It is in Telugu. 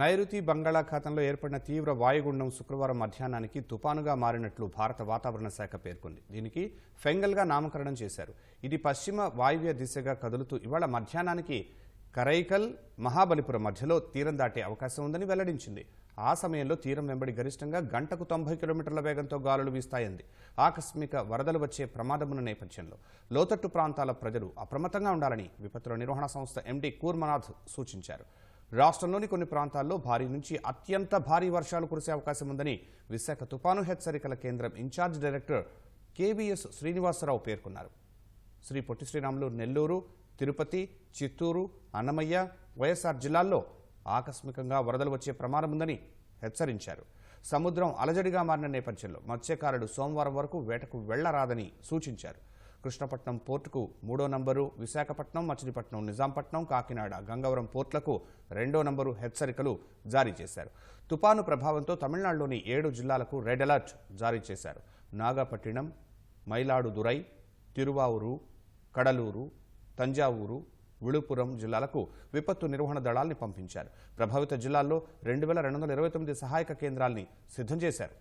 నైరుతి బంగాళాఖాతంలో ఏర్పడిన తీవ్ర వాయుగుండం శుక్రవారం మధ్యాహ్నానికి తుపానుగా మారినట్లు భారత వాతావరణ శాఖ పేర్కొంది. దీనికి ఫెంగల్గా నామకరణం చేశారు. ఇది పశ్చిమ వాయువ్య దిశగా కదులుతూ ఇవాళ మధ్యాహ్నానికి కరైకల్ మహాబలిపురం మధ్యలో తీరం దాటే అవకాశం ఉందని వెల్లడించింది. ఆ సమయంలో తీరం వెంబడి గరిష్టంగా గంటకు తొంభై కిలోమీటర్ల వేగంతో గాలులు వీస్తాయంది. ఆకస్మిక వరదలు వచ్చే ప్రమాదమున్న నేపథ్యంలో లోతట్టు ప్రాంతాల ప్రజలు అప్రమత్తంగా ఉండాలని విపత్తుల నిర్వహణ సంస్థ ఎండీ కూర్మనాథ్ సూచించారు. రాష్ట్రంలోని కొన్ని ప్రాంతాల్లో భారీ నుంచి అత్యంత భారీ వర్షాలు కురిసే అవకాశం ఉందని విశాఖ తుపాను హెచ్చరికల కేంద్రం ఇన్ఛార్జ్ డైరెక్టర్ కేవీఎస్ శ్రీనివాసరావు పేర్కొన్నారు. శ్రీ పొట్టి శ్రీరాములు నెల్లూరు తిరుపతి చిత్తూరు అన్నమయ్య వైఎస్ఆర్ జిల్లాల్లో ఆకస్మికంగా వరదలు వచ్చే ప్రమాదం ఉందని హెచ్చరించారు. సముద్రం అలజడిగా మారిన నేపథ్యంలో మత్స్యకారుడు సోమవారం వరకు వేటకు వెళ్ళరాదని సూచించారు. కృష్ణపట్నం పోర్టుకు మూడో నంబరు విశాఖపట్నం మచిలీపట్నం నిజాంపట్నం కాకినాడ గంగవరం పోర్టులకు రెండో నంబరు హెచ్చరికలు జారీ చేశారు. తుపాను ప్రభావంతో తమిళనాడులోని ఏడు జిల్లాలకు రెడ్ అలర్ట్ జారీ చేశారు. నాగపట్టినం మైలాడుదురై తిరువావూరు కడలూరు తంజావూరు విళుపురం జిల్లాలకు విపత్తు నిర్వహణ దళాల్ని పంపించారు. ప్రభావిత జిల్లాల్లో రెండు వేల రెండు వందల ఇరవై తొమ్మిది సహాయక కేంద్రాల్ని సిద్ధం చేశారు.